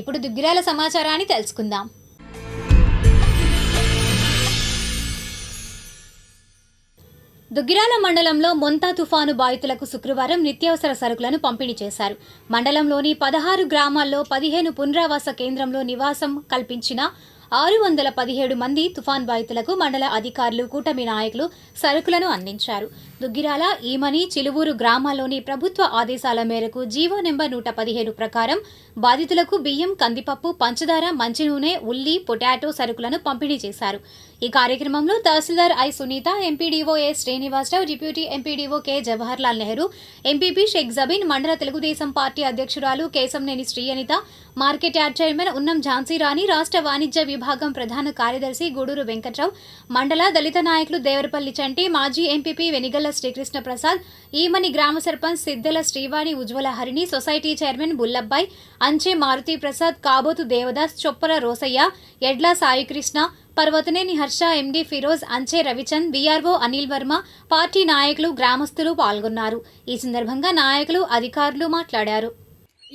ఇప్పుడు దుగ్గిరాల సమాచారాన్ని తెలుసుకుందాం. దుగ్గిరాల మండలంలో మొంతా తుఫాను బాధితులకు శుక్రవారం నిత్యావసర సరుకులను పంపిణీ చేశారు. మండలంలోని పదహారు గ్రామాల్లో పదిహేను పునరావాస కేంద్రంలో నివాసం కల్పించిన ఆరు వందల పదిహేడు మంది తుఫాన్ బాధితులకు మండల అధికారులు కూటమి నాయకులు సరుకులను అందించారు. దుగ్గిరాల ఈమని చిలువూరు గ్రామాల్లోని ప్రభుత్వ ఆదేశాల మేరకు జీవో నెంబర్ నూట పదిహేడు ప్రకారం బాధితులకు బియ్యం కందిపప్పు పంచదార మంచి నూనె ఉల్లి పొటాటో సరుకులను పంపిణీ చేశారు. ఈ కార్యక్రమంలో tahsildar I Sunitha MPDO A Srinivasarao deputy MPDO K Jawaharlal Nehru MPP Shaik Jabeen మండల తెలుగుదేశం పార్టీ అధ్యక్షురాలు Kesamneni Sreeyanitha market yard chairman Unnam Jhansi Rani రాష్ట్ర వాణిజ్య విభాగం ప్రధాన కార్యదర్శి గూడూరు వెంకట్రావు మండల దళిత నాయకులు దేవరపల్లి చంటి మాజీ ఎంపీపీ వెనిగల్ల శ్రీకృష్ణ ప్రసాద్ ఈమని గ్రామ sarpanch Siddela Srivani Ujwala Harini society chairman Bullabbai Anche Maruthi Prasad Kabotu Devadas Choppala Rosaiah Edla Saikrishna Parvataneni Harsha MD Firoz Anche Ravichand BRO Anil Varma party నాయకులు గ్రామస్తులు పాల్గొన్నారు. ఈ సందర్భంగా నాయకులు అధికారులు మాట్లాడారు.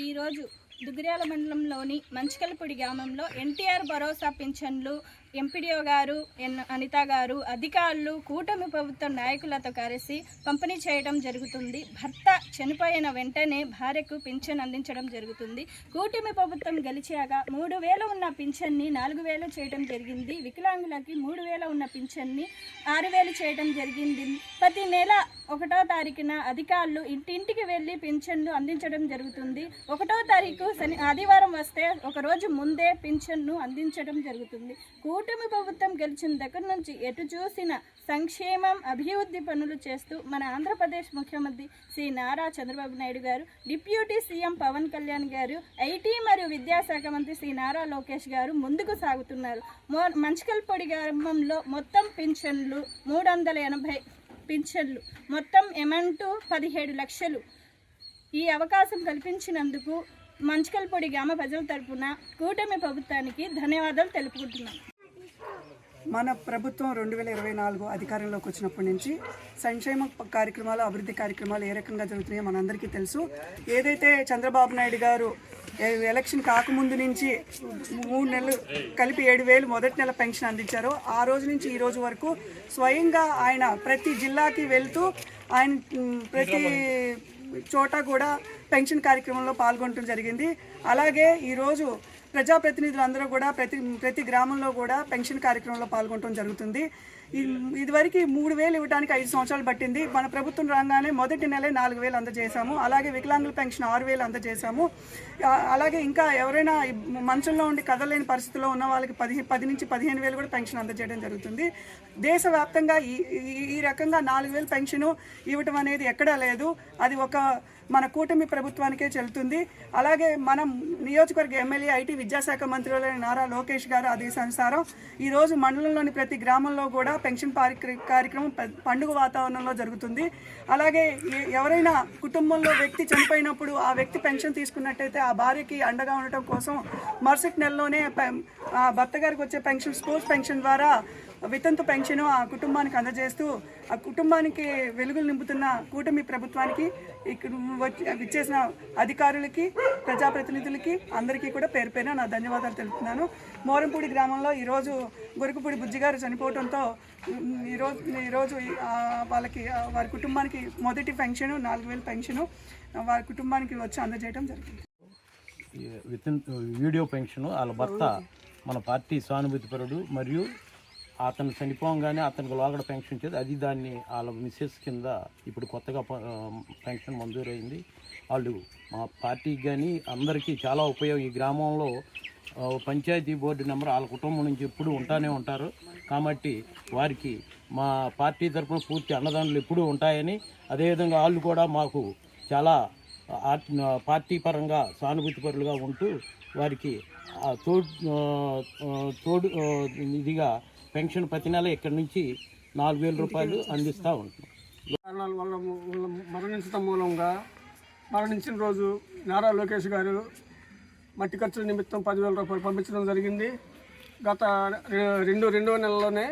ఈరోజు దుగ్గిరాల మండలంలోని మంచికలపూడి గ్రామంలో ఎన్టీఆర్ భరోసా పింఛన్లు ఎంపీడీఓ గారు ఎన్ అనిత గారు అధికారులు కూటమి ప్రభుత్వ నాయకులతో కలిసి పంపిణీ చేయడం జరుగుతుంది. భర్త చనిపోయిన వెంటనే భార్యకు పింఛన్ అందించడం జరుగుతుంది. కూటమి ప్రభుత్వం గెలిచాక మూడు వేలు ఉన్న పింఛన్ని నాలుగు వేలు చేయడం జరిగింది. వికలాంగులకి మూడు వేల ఉన్న పింఛన్ని ఆరు వేలు చేయడం జరిగింది. ప్రతి నెల ఒకటో తారీఖున అధికారులు ఇంటింటికి వెళ్ళి పింఛన్లు అందించడం జరుగుతుంది. ఒకటో తారీఖు శని ఆదివారం వస్తే ఒకరోజు ముందే పింఛన్ను అందించడం జరుగుతుంది. కూటమి ప్రభుత్వం గెలిచిన దగ్గర నుంచి ఎటు చూసిన సంక్షేమం అభివృద్ధి పనులు చేస్తూ మన ఆంధ్రప్రదేశ్ ముఖ్యమంత్రి శ్రీ నారా చంద్రబాబు నాయుడు గారు డిప్యూటీ సీఎం పవన్ కళ్యాణ్ గారు ఐటీ మరియు విద్యాశాఖ మంత్రి శ్రీ నారా లోకేష్ గారు ముందుకు సాగుతున్నారు. మో మంచికల్పొడి గ్రామంలో మొత్తం పింఛన్లు మూడు వందల ఎనభై పింఛన్లు మొత్తం అమౌంట్ పదిహేడు లక్షలు. ఈ అవకాశం కల్పించినందుకు మంచికల్పొడి గ్రామ ప్రజల తరపున కూటమి ప్రభుత్వానికి ధన్యవాదాలు తెలుపుకుంటున్నాం. మన ప్రభుత్వం రెండు వేల ఇరవై నాలుగు అధికారంలోకి వచ్చినప్పటి నుంచి సంక్షేమ కార్యక్రమాలు అభివృద్ధి కార్యక్రమాలు ఏ రకంగా జరుగుతున్నాయో మనందరికీ తెలుసు. ఏదైతే చంద్రబాబు నాయుడు గారు ఎలక్షన్ కాకముందు నుంచి మూడు నెలలు కలిపి ఏడు వేలు మొదటి నెల పెన్షన్ అందించారో ఆ రోజు నుంచి ఈ రోజు వరకు స్వయంగా ఆయన ప్రతి జిల్లాకి వెళ్తూ ఆయన ప్రతి చోట కూడా పెన్షన్ కార్యక్రమంలో పాల్గొనడం జరిగింది. అలాగే ఈరోజు ప్రజాప్రతినిధులందరూ కూడా ప్రతి ప్రతి గ్రామంలో కూడా పెన్షన్ కార్యక్రమంలో పాల్గొనడం జరుగుతుంది. ఇదివరకు మూడు వేలు ఇవ్వడానికి ఐదు సంవత్సరాలు పట్టింది. మన ప్రభుత్వం రాగానే మొదటి నెలే నాలుగు వేలు అందజేశాము. అలాగే వికలాంగుల పెన్షన్ ఆరు వేలు అందజేశాము. అలాగే ఇంకా ఎవరైనా మంచంలో ఉండి కదలేని పరిస్థితిలో ఉన్న వాళ్ళకి పది పది నుంచి పదిహేను వేలు కూడా పెన్షన్ అందజేయడం జరుగుతుంది. దేశవ్యాప్తంగా ఈ- ఈ రకంగా నాలుగు వేలు పెన్షన్ ఇవ్వటం అనేది ఎక్కడా లేదు. అది ఒక మన కూటమి ప్రభుత్వానికే చెల్లుతుంది. అలాగే మనం నియోజకవర్గ ఎమ్మెల్యే ఐటీ విద్యాశాఖ మంత్రులైన నారా లోకేష్ గారు ఆదేశానుసారం ఈరోజు మండలంలోని ప్రతి గ్రామంలో కూడా పెన్షన్ కార్యక్రమం పండుగ వాతావరణంలో జరుగుతుంది. అలాగే ఎవరైనా కుటుంబంలో వ్యక్తి చనిపోయినప్పుడు ఆ వ్యక్తి పెన్షన్ తీసుకున్నట్టయితే ఆ భార్యకి అండగా ఉండటం కోసం మరుసటి నెలలోనే ఆ భర్త గారికి వచ్చే పెన్షన్ స్పోర్ట్స్ పెన్షన్ ద్వారా వితంతు పెన్షన్ ఆ కుటుంబానికి అందజేస్తూ ఆ కుటుంబానికి వెలుగులు నింపుతున్న కూటమి ప్రభుత్వానికి విచ్చేసిన అధికారులకి ప్రజాప్రతినిధులకి అందరికీ కూడా పేరు పేరున నా ధన్యవాదాలు తెలుపుతున్నాను. మోరంపూడి గ్రామంలో ఈరోజు గొరుకుపూడి బుజ్జి గారు చనిపోవడంతో ఈరోజు ఈరోజు వాళ్ళకి వారి కుటుంబానికి మొదటి పెన్షన్ నాలుగు వేలు పెన్షను వారి కుటుంబానికి వచ్చి అందజేయడం జరిగింది. విత్ వీడియో పెన్షన్ వాళ్ళ భర్త మన పార్టీ సానుభూతిపరుడు మరియు అతను చనిపోగానే అతనికి లోగడ పెన్షన్ ఇచ్చేది అది దాన్ని వాళ్ళ మిస్సెస్ కింద ఇప్పుడు కొత్తగా పెన్షన్ మంజూరైంది. వాళ్ళు మా పార్టీకి కానీ అందరికీ చాలా ఉపయోగం. ఈ గ్రామంలో పంచాయతీ బోర్డు నెంబర్ వాళ్ళ కుటుంబం నుంచి ఎప్పుడూ ఉంటానే ఉంటారు. కాబట్టి వారికి మా పార్టీ తరఫున పూర్తి అన్నదానాలు ఎప్పుడూ ఉంటాయని అదేవిధంగా వాళ్ళు కూడా మాకు చాలా పార్టీ పరంగా సానుభూతిపరులుగా ఉంటూ వారికి తోడు తోడు ఇదిగా పెన్షన్ ప్రతి నెల ఇక్కడి నుంచి నాలుగు వేల రూపాయలు అందిస్తూ ఉంటున్నాం. కారణాల వల్ల మరణించడం మూలంగా మరణించిన రోజు నారా లోకేష్ గారు మట్టి ఖర్చుల నిమిత్తం పదివేల రూపాయలు పంపించడం జరిగింది. గత రెండు రెండవ నెలలోనే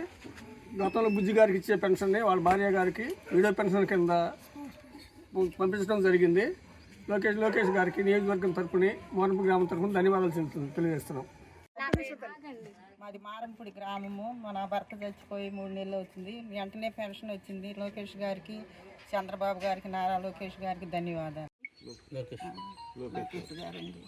గతంలో బుజ్జి గారికి ఇచ్చే పెన్షన్ని వాళ్ళ భార్య గారికి వీడియో పెన్షన్ కింద పంపించడం జరిగింది. లోకేష్ లోకేష్ గారికి నియోజకవర్గం తరపుని మోనపు గ్రామం తరపున ధన్యవాదాలు తెలియజేస్తున్నాం. మాది మారంపూడి గ్రామము. మన భర్త చచ్చిపోయి మూడు నెలలు వచ్చింది వెంటనే పెన్షన్ వచ్చింది. లోకేష్ గారికి చంద్రబాబు గారికి నారా లోకేష్ గారికి ధన్యవాదాలు. లోకేష్ గారండి.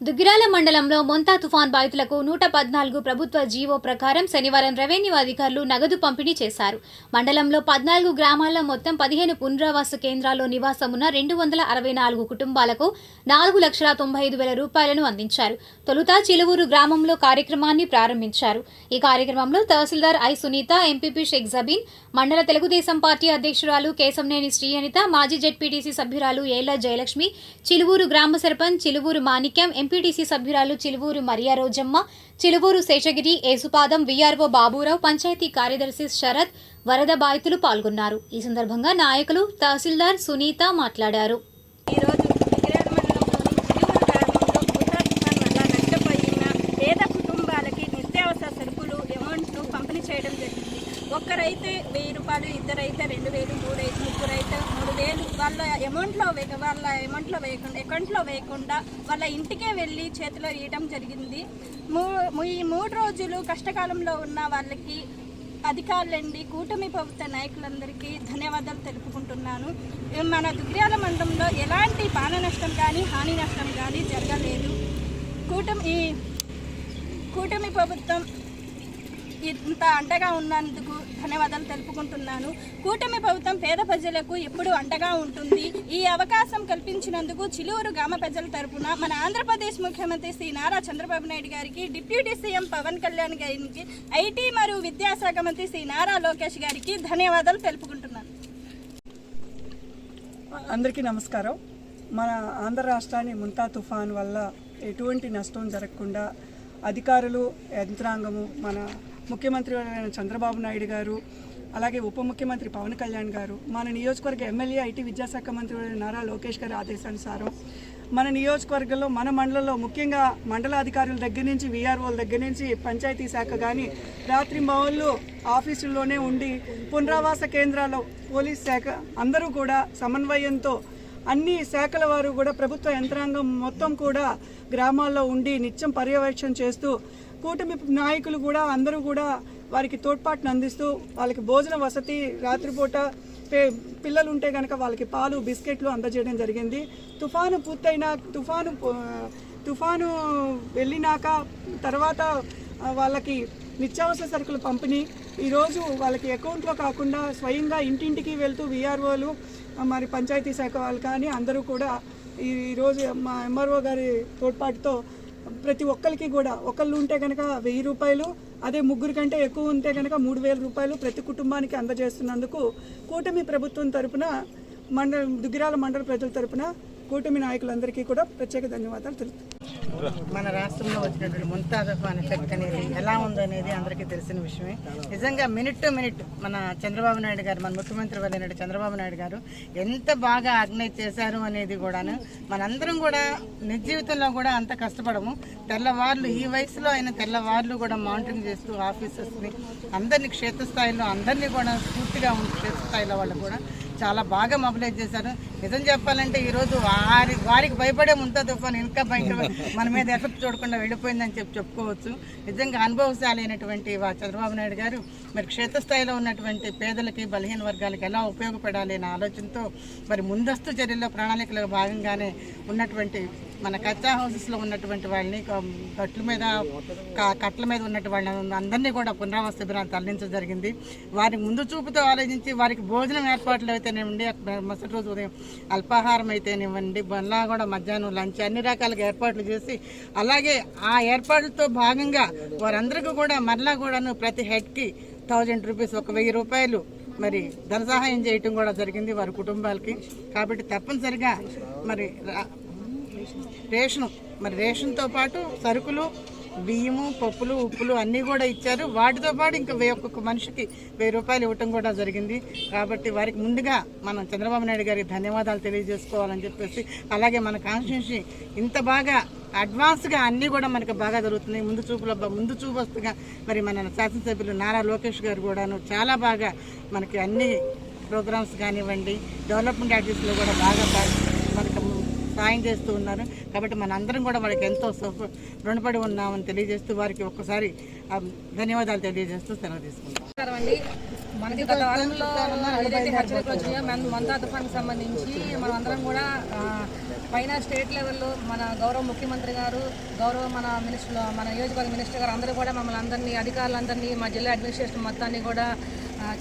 దుగ్గిరాల మండలంలో మొంతా తుఫాన్ బాధితులకు నూట పద్నాలుగు ప్రభుత్వ జీవో ప్రకారం శనివారం రెవెన్యూ అధికారులు నగదు పంపిణీ చేశారు. మండలంలో పద్నాలుగు గ్రామాల మొత్తం పదిహేను పునరావాస కేంద్రాల్లో నివాసమున్న రెండు వందల అరవై నాలుగు కుటుంబాలకు నాలుగు లక్షల తొంభై ఐదు వేల రూపాయలను అందించారు. తొలుత చిలువూరు గ్రామంలో కార్యక్రమాన్ని ప్రారంభించారు. ఈ కార్యక్రమంలో తహసీల్దార్ ఐ సునీత ఎంపీపీ షేక్ జబీన్ మండల తెలుగుదేశం పార్టీ అధ్యక్షురాలు కేశంనేని శ్రీఅనిత మాజీ జెడ్పీటీసీ సభ్యురాలు ఏల జయలక్ష్మి చిలువూరు గ్రామ సర్పంచ్ చిలువూరు మాణిక్యం ఎంపీటీసీ సభ్యురాలు చిలువూరు మరియా రోజమ్మ చిలువూరు శేషగిరి ఏసుపాదం వీఆర్ఓ బాబురావు పంచాయతీ కార్యదర్శి శరత్ వరద బాధితులు పాల్గొన్నారు. ఈ సందర్భంగా నాయకులు తహసీల్దార్ సునీత మాట్లాడారు. ఈరోజు దుగ్గిరాల మండలంలోని చిలువూరు గ్రామంలో భూతా తుఫాన్ వల్ల నష్టపోయిన పేద కుటుంబాలకి నిత్యావసర సరుకులు అమౌంట్ పంపిణీ చేయడం జరిగింది ఒక్కరైతే వెయ్యి రూపాయలు ఇద్దరైతే రెండు వేలు మూడైతే ముగ్గురైతే మూడు వేలు వాళ్ళ అమౌంట్లో వాళ్ళ అమౌంట్లో వేయకుండా అకౌంట్లో వేయకుండా వాళ్ళ ఇంటికే వెళ్ళి చేతిలో ఇవ్వడం జరిగింది. మూ ఈ మూడు రోజులు కష్టకాలంలో ఉన్న వాళ్ళకి అధికారులండి కూటమి ప్రభుత్వ నాయకులందరికీ ధన్యవాదాలు తెలుపుకుంటున్నాను. మన దుగ్ర్యాల మండలంలో ఎలాంటి పాన నష్టం కానీ హాని నష్టం కానీ జరగలేదు. కూటమి కూటమి ప్రభుత్వం ఇంత అండగా ఉన్నందుకు ధన్యవాదాలు తెలుపుకుంటున్నాను. కూటమి ప్రభుత్వం పేద ప్రజలకు ఎప్పుడు అండగా ఉంటుంది. ఈ అవకాశం కల్పించినందుకు చిలువురు గ్రామ ప్రజల తరపున మన ఆంధ్రప్రదేశ్ ముఖ్యమంత్రి శ్రీ నారా చంద్రబాబు నాయుడు గారికి డిప్యూటీ సీఎం పవన్ కళ్యాణ్ గారికి ఐటీ మరియు విద్యాశాఖ మంత్రి శ్రీ నారా లోకేష్ గారికి ధన్యవాదాలు తెలుపుకుంటున్నాను. అందరికీ నమస్కారం. మన ఆంధ్ర రాష్ట్రాన్ని ముంతా తుఫాన్ వల్ల ఎటువంటి నష్టం జరగకుండా అధికారులు యంత్రాంగము మన ముఖ్యమంత్రి అయిన చంద్రబాబు నాయుడు గారు అలాగే ఉప ముఖ్యమంత్రి పవన్ కళ్యాణ్ గారు మన నియోజకవర్గ ఎమ్మెల్యే ఐటీ విద్యాశాఖ మంత్రి నారా లోకేష్ గారి ఆదేశానుసారం మన నియోజకవర్గంలో మన మండలంలో ముఖ్యంగా మండల అధికారుల దగ్గర నుంచి వీఆర్ఓల దగ్గర నుంచి పంచాయతీ శాఖ కానీ రాత్రి మౌళ్ళు ఆఫీసుల్లోనే ఉండి పునరావాస కేంద్రాల్లో పోలీస్ శాఖ అందరూ కూడా సమన్వయంతో అన్ని శాఖల వారు కూడా ప్రభుత్వ యంత్రాంగం మొత్తం కూడా గ్రామాల్లో ఉండి నిత్యం పర్యవేక్షణ చేస్తూ కూటమి నాయకులు కూడా అందరూ కూడా వారికి తోడ్పాటును అందిస్తూ వాళ్ళకి భోజన వసతి రాత్రిపూట పే- పిల్లలు ఉంటే కనుక వాళ్ళకి పాలు బిస్కెట్లు అందజేయడం జరిగింది. తుఫాను పూర్తయిన తుఫాను తుఫాను వెళ్ళినాక తర్వాత వాళ్ళకి నిత్యావసర సరుకులు పంపిణీ. ఈరోజు వాళ్ళకి అకౌంట్లో కాకుండా స్వయంగా ఇంటింటికి వెళ్తూ విఆర్ఓలు మరి పంచాయతీ శాఖ వాళ్ళు కానీ అందరూ కూడా ఈరోజు మా ఎంఆర్ఓ గారి తోడ్పాటుతో ప్రతి ఒక్కరికి కూడా. ఒకళ్ళు ఉంటే కనుక వెయ్యి రూపాయలు అదే ముగ్గురు కంటే ఎక్కువ ఉంటే కనుక మూడు వేల రూపాయలు ప్రతి కుటుంబానికి అందజేస్తున్నందుకు కూటమి ప్రభుత్వం తరపున మండల దుగ్గిరాల మండల ప్రజల తరపున కూటమి నాయకులందరికీ కూడా ప్రత్యేక ధన్యవాదాలు తెలుపుతాను మన రాష్ట్రంలో వచ్చినటువంటి ముంతా తుఫాన్ ఎఫెక్ట్ అనేది ఎలా ఉందనేది అందరికీ తెలిసిన విషయమే. నిజంగా మినిట్ టు మినిట్ మన చంద్రబాబు నాయుడు గారు మన ముఖ్యమంత్రి వెళ్ళినట్టు చంద్రబాబు నాయుడు గారు ఎంత బాగా ఆర్గనైజ్ చేశారు అనేది కూడాను మనందరం కూడా నిజ జీవితంలో కూడా అంత కష్టపడము. తెల్లవార్లు ఈ వయసులో అయిన తెల్లవార్లు కూడా మానిటరింగ్ చేస్తూ ఆఫీసర్స్ని అందరినీ క్షేత్రస్థాయిలో అందరినీ కూడా స్ఫూర్తిగా ఉంది క్షేత్రస్థాయిలో వాళ్ళు కూడా చాలా బాగా మొబిలైజ్ చేశారు. నిజం చెప్పాలంటే ఈరోజు వారి వారికి భయపడే ముంతా తుఫాన్ ఇంకా బయట మన మీద ఎఫెక్ట్ చూడకుండా వెళ్ళిపోయిందని చెప్పి చెప్పుకోవచ్చు. నిజంగా అనుభవశాలి అయినటువంటి చంద్రబాబు నాయుడు గారు మరి క్షేత్రస్థాయిలో ఉన్నటువంటి పేదలకి బలహీన వర్గాలకి ఎలా ఉపయోగపడాలి అనే ఆలోచనతో మరి ముందస్తు చర్యల్లో ప్రణాళికలో భాగంగానే ఉన్నటువంటి మన కచ్చా హౌసెస్లో ఉన్నటువంటి వాళ్ళని క- గట్ల మీద కట్ల మీద ఉన్నటువంటి వాళ్ళని అందరినీ కూడా పునరావాస శిబిరాన్ని తరలించడం జరిగింది. వారికి ముందు చూపుతో ఆలోచించి వారికి భోజనం ఏర్పాట్లు అయితేనేవ్వండి అక్కడ మరుసటి రోజు ఉదయం అల్పాహారం అయితేనివ్వండి మళ్ళా కూడా మధ్యాహ్నం లంచ్ అన్ని రకాలుగా ఏర్పాట్లు చేసి అలాగే ఆ ఏర్పాట్లతో భాగంగా వారందరికీ కూడా మరలా కూడాను ప్రతి హెడ్కి థౌజండ్ రూపీస్ ఒక వెయ్యి రూపాయలు మరి ధన సహాయం చేయటం కూడా జరిగింది వారి కుటుంబాలకి. కాబట్టి తప్పనిసరిగా మరి రా- రేషను. మరి రేషన్తో పాటు సరుకులు బియ్యము పప్పులు ఉప్పులు అన్నీ కూడా ఇచ్చారు. వాటితో పాటు ఇంకా ఒక్కొక్క మనిషికి వెయ్యి రూపాయలు ఇవ్వటం కూడా జరిగింది. కాబట్టి వారికి ముందుగా మనం చంద్రబాబు నాయుడు గారికి ధన్యవాదాలు తెలియజేసుకోవాలని చెప్పేసి అలాగే మన కాన్స్టిట్యూన్సీ ఇంత బాగా అడ్వాన్స్గా అన్నీ కూడా మనకి బాగా జరుగుతున్నాయి. ముందు చూపులో ముందు చూపొస్తుగా మరి మన శాసనసభ్యులు నారా లోకేష్ గారు కూడాను చాలా బాగా మనకి అన్ని ప్రోగ్రామ్స్ కానివ్వండి డెవలప్మెంట్ యాక్టివిటీస్లో కూడా బాగా సాయం చేస్తూ ఉన్నారు. కాబట్టి మనందరం కూడా వాళ్ళకి ఎంతో రుణపడి ఉన్నామని తెలియజేస్తూ వారికి ఒక్కసారి ధన్యవాదాలు తెలియజేస్తూ సెలవు తీసుకుంటాం. అండి మనకి గత వారంలో ఏదైతే హెచ్చరికలు మన తుఫాన్కి సంబంధించి అందరం కూడా పైన స్టేట్ లెవెల్లో మన గౌరవ ముఖ్యమంత్రి గారు గౌరవ మన మినిస్టర్ మన నియోజకవర్గ మినిస్టర్ గారు అందరూ కూడా మమ్మల్ని అందరినీ అధికారులందరినీ మా జిల్లా అడ్మినిస్ట్రేషన్ మొత్తాన్ని కూడా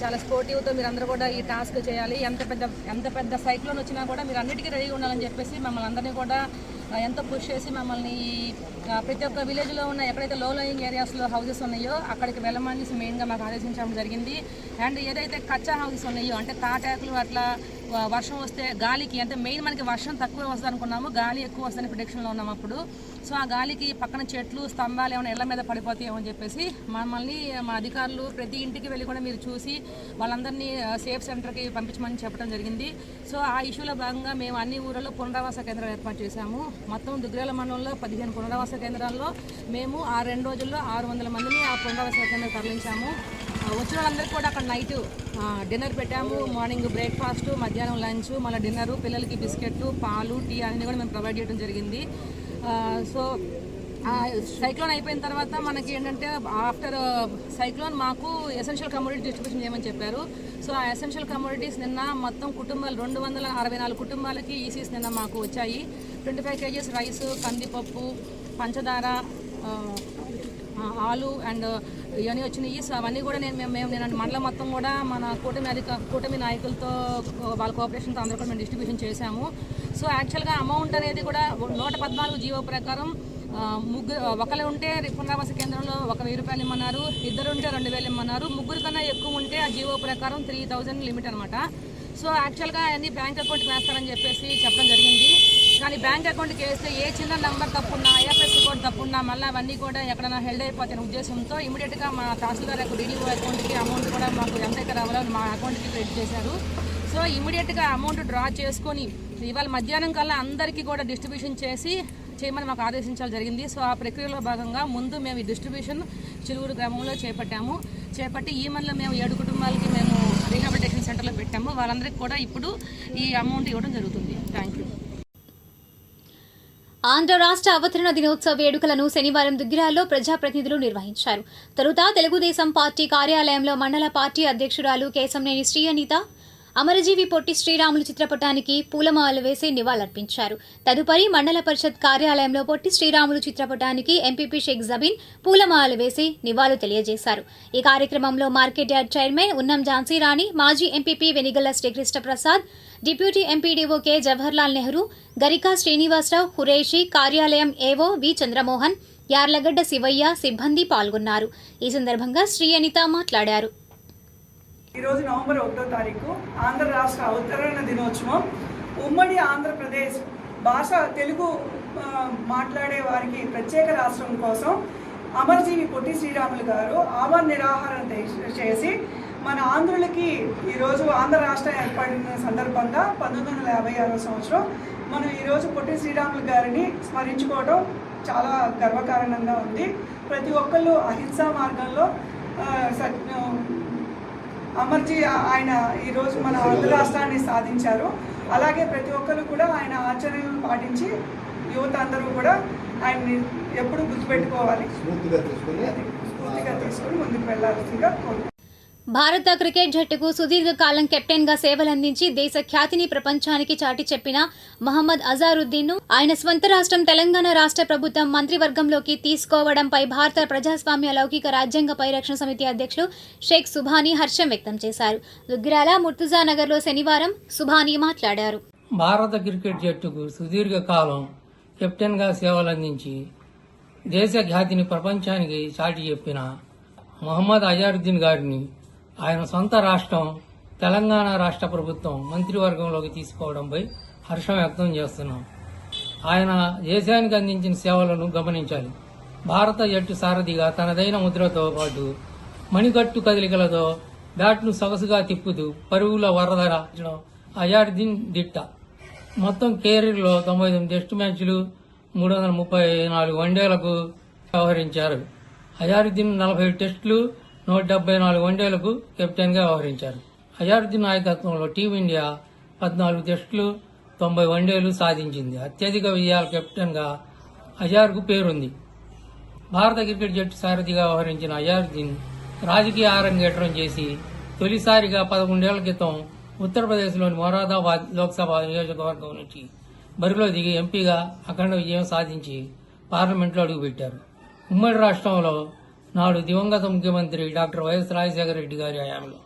చాలా స్పోర్టివ్తో మీరు అందరూ కూడా ఈ టాస్క్ చేయాలి. ఎంత పెద్ద ఎంత పెద్ద సైక్లోన్ వచ్చినా కూడా మీరు అన్నిటికీ రెడీగా ఉండాలని చెప్పేసి మమ్మల్ని అందరినీ కూడా ఎంతో పుష్ చేసి మమ్మల్ని ప్రతి ఒక్క విలేజ్లో ఉన్న ఎక్కడైతే లో లయింగ్ ఏరియాస్లో హౌసెస్ ఉన్నాయో అక్కడికి వెళ్ళమని మెయిన్గా మాకు ఆదేశించడం జరిగింది. అండ్ ఏదైతే కచ్చా హౌసెస్ ఉన్నాయో అంటే తాటాకులు అట్లా వర్షం వస్తే గాలికి అంటే మెయిన్ మనకి వర్షం తక్కువ వస్తుంది అనుకున్నాము గాలి ఎక్కువ వస్తుందని ప్రిడిక్షన్లో ఉన్నాం అప్పుడు. సో ఆ గాలికి పక్కన చెట్లు స్తంభాలు ఏమైనా ఇళ్ళ మీద పడిపోతాయేమో అని చెప్పేసి మమ్మల్ని మా అధికారులు ప్రతి ఇంటికి వెళ్ళి కూడా మీరు చూసి వాళ్ళందరినీ సేఫ్ సెంటర్కి పంపించమని చెప్పడం జరిగింది. సో ఆ ఇష్యూలో భాగంగా మేము అన్ని ఊళ్ళలో పునరావాస కేంద్రాలు ఏర్పాటు చేశాము. మొత్తం దుగ్గిరాల మండలంలో పదిహేను పునరావాస కేంద్రాల్లో మేము ఆ రెండు రోజుల్లో ఆరు వందల మందిని ఆ పునరావాస కేంద్రం తరలించాము. వచ్చిన వాళ్ళందరికీ కూడా అక్కడ నైట్ డిన్నర్ పెట్టాము. మార్నింగ్ బ్రేక్ఫాస్ట్ మధ్యాహ్నం లంచ్ మళ్ళీ డిన్నరు పిల్లలకి బిస్కెట్లు పాలు టీ అన్నీ కూడా మేము ప్రొవైడ్ చేయడం జరిగింది. సో ఆ సైక్లోన్ అయిపోయిన తర్వాత మనకి ఏంటంటే ఆఫ్టర్ సైక్లోన్ మాకు ఎసెన్షియల్ కమ్యూనిటీ డిస్ట్రిబ్యూషన్ చేయమని చెప్పారు. సో ఆ ఎసెన్షియల్ కమోడిటీస్ నిన్న మొత్తం కుటుంబాలు రెండు వందల అరవై నాలుగు కుటుంబాలకి e ఈసీస్ నిన్న మాకు వచ్చాయి. ట్వంటీ ఫైవ్ కేజీస్ రైస్ కందిపప్పు పంచదార ఆలు అండ్ ఇవన్నీ వచ్చినాయి. సో అవన్నీ కూడా నేను మేము మేము నేను మండలం మొత్తం కూడా మన కూటమి అధిక కూటమి నాయకులతో వాళ్ళ కోఆపరేషన్తో అందరూ కూడా మేము డిస్ట్రిబ్యూషన్ చేశాము. సో యాక్చువల్గా అమౌంట్ అనేది కూడా నూట పద్నాలుగు జీవో ప్రకారం ముగ్గురు ఒకరు ఉంటే పునరావాస కేంద్రంలో ఒక వెయ్యి రూపాయలు ఇమ్మన్నారు. ఇద్దరు ఉంటే రెండు వేలు ఇమ్మన్నారు. ముగ్గురు కన్నా ఎక్కువ ఉంటే ఆ జీవో ప్రకారం త్రీ థౌజండ్ లిమిట్ అనమాట సో యాక్చువల్గా అన్ని బ్యాంక్ అకౌంట్కి వేస్తారని చెప్పేసి చెప్పడం జరిగింది. కానీ బ్యాంక్ అకౌంట్కి వేస్తే ఏ చిన్న నెంబర్ తప్పున్నా ఐఎఫ్ఎస్ కోడ్ తప్పున్నా మళ్ళీ అవన్నీ కూడా ఎక్కడైనా హెల్డ్ అయిపోతాయనే ఉద్దేశంతో ఇమీడియట్గా మా తహసీల్దార్ యొక్క డీడీఓ అకౌంట్కి అమౌంట్ కూడా మాకు ఎంతైతే రావాలో మా అకౌంట్కి క్రెడిట్ చేశారు. సో ఇమీడియట్గా అమౌంట్ డ్రా చేసుకొని ఇవాళ మధ్యాహ్నం కల్లా అందరికీ కూడా డిస్ట్రిబ్యూషన్ చేసి చేయమని మాకు ఆదేశించాలి జరిగింది. సో ఆ ప్రక్రియలో భాగంగా ముందు మేము ఈ డిస్ట్రిబ్యూషన్ చిలుగురు గ్రామంలో చేపట్టాము. చేపట్టి ఈ మనలో మేము ఏడు కుటుంబాలకి మేము రీహాబిలిటేషన్ సెంటర్లో పెట్టాము. వాళ్ళందరికీ కూడా ఇప్పుడు ఈ అమౌంట్ ఇవ్వడం జరుగుతుంది. థ్యాంక్ యూ ఆంధ్ర రాష్ట్ర అవతరణ దినోత్సవ వేడుకలను శనివారం దుగ్గిరాల్లో ప్రజాప్రతినిధులు నిర్వహించారు. తొలుత తెలుగుదేశం పార్టీ కార్యాలయంలో మండల పార్టీ అధ్యక్షురాలు కేశంనేని శ్రీ అనిత అమరజీవి పొట్టి శ్రీరాములు చిత్రపటానికి పూలమాలలు వేసి నివాళులర్పించారు. తదుపరి మండల పరిషత్ కార్యాలయంలో పొట్టి శ్రీరాములు చిత్రపటానికి ఎంపీపీ షేక్ జబీన్ పూలమాలలు వేసి నివాళులు తెలియజేశారు. ఈ కార్యక్రమంలో market yard chairman Unnam Jhansi Rani మాజీ MPP Venigalla Srikrishna Prasad deputy MPDO K Jawaharlal Nehru Garika Srinivasarao Qureshi కార్యాలయం ఏవో వి చంద్రమోహన్ యార్లగడ్డ శివయ్య సిబ్బంది పాల్గొన్నారు. ఈ సందర్భంగా శ్రీ అనిత మాట్లాడారు. ఈరోజు నవంబర్ ఒకటో తారీఖు ఆంధ్ర రాష్ట్ర అవతరణ దినోత్సవం. ఉమ్మడి ఆంధ్రప్రదేశ్ భాష తెలుగు మాట్లాడే వారికి ప్రత్యేక రాష్ట్రం కోసం అమరజీవి పొట్టి శ్రీరాములు గారు ఆమర్ నిరాహారం చేసి మన ఆంధ్రులకి ఈరోజు ఆంధ్ర రాష్ట్రం ఏర్పడిన సందర్భంగా పంతొమ్మిది వందల యాభై ఆరో సంవత్సరం మనం ఈరోజు పొట్టి శ్రీరాములు గారిని స్మరించుకోవడం చాలా గర్వకారణంగా ఉంది. ప్రతి ఒక్కళ్ళు అహింసా మార్గంలో సత్- అమర్జీ ఆయన ఈరోజు మన ఆంధ్ర రాష్ట్రాన్ని సాధించారు. అలాగే ప్రతి ఒక్కరు కూడా ఆయన ఆచరణలు పాటించి యువత అందరూ కూడా ఆయన్ని ఎప్పుడు గుర్తుపెట్టుకోవాలి. స్ఫూర్తిగా తీసుకొని ముందుకు వెళ్ళాల్సిందిగా కోరుకుంటున్నాను. భారత క్రికెట్ జట్టుకు సుదీర్ఘకాలం కెప్టెన్గా సేవలందించి దేశ ఖ్యాతిని ప్రపంచానికి చాటి చెప్పిన మహమ్మద్ అజారుద్దీన్ను ఆయన స్వంత రాష్ట్రం తెలంగాణ రాష్ట్ర ప్రభుత్వం మంత్రివర్గంలోకి తీసుకోవడంపై భారత ప్రజాస్వామ్య లౌకిక రాజ్యాంగ పరిరక్షణ సమితి అధ్యక్షులు షేక్ సుభాని హర్షం వ్యక్తం చేశారు. దుగ్గిరాల ముర్తుజా నగర్లో శనివారం సుభాని మాట్లాడారు. భారత క్రికెట్ జట్టుకు సుదీర్ఘకాలం కెప్టెన్గా సేవలందించి దేశ ఖ్యాతిని ప్రపంచానికి చాటి చెప్పిన మొహమ్మద్ అజారుద్దీన్ గారిని ఆయన సొంత రాష్ట్రం తెలంగాణ రాష్ట్ర ప్రభుత్వం మంత్రివర్గంలోకి తీసుకోవడంపై హర్షం వ్యక్తం చేస్తున్నాం. ఆయన దేశానికి అందించిన సేవలను గమనించాలి. భారత జట్టు సారథిగా తనదైన ముద్రతో పాటు మణికట్టు కదలికలతో బ్యాట్ను సొగసుగా తిప్పుతూ పరుగుల వరద రాచడం దిట్ట. మొత్తం కెరీర్లో తొంభై తొమ్మిది టెస్ట్ మ్యాచ్లు మూడు వందల ముప్పై నాలుగు వన్డేలకు వ్యవహరించారు. అజారుద్దీన్ నలభై టెస్టులు నూట డెబ్బై నాలుగు వన్డేలకు కెప్టెన్గా వ్యవహరించారు. అజారుద్దీన్ నాయకత్వంలో టీమిండియా పద్నాలుగు టెస్టులు తొంభై వన్డేలు సాధించింది. అత్యధిక విజయాల కెప్టెన్గా అజార్కు పేరుంది. భారత క్రికెట్ జట్టు సారథిగా వ్యవహరించిన అజారుద్దీన్ రాజకీయ ఆరంగేట్రం చేసి తొలిసారిగా పదకొండేళ్ళ క్రితం ఉత్తరప్రదేశ్లోని మొరాదాబాద్ లోక్సభ నియోజకవర్గం నుంచి బరిలో దిగి ఎంపీగా అఖండ విజయం సాధించి పార్లమెంట్లో అడుగుపెట్టారు. ఉమ్మడి రాష్ట్రంలో నాడు దివంగత ముఖ్యమంత్రి డాక్టర్ వైఎస్ రాజశేఖర రెడ్డి గారి హయాంలో.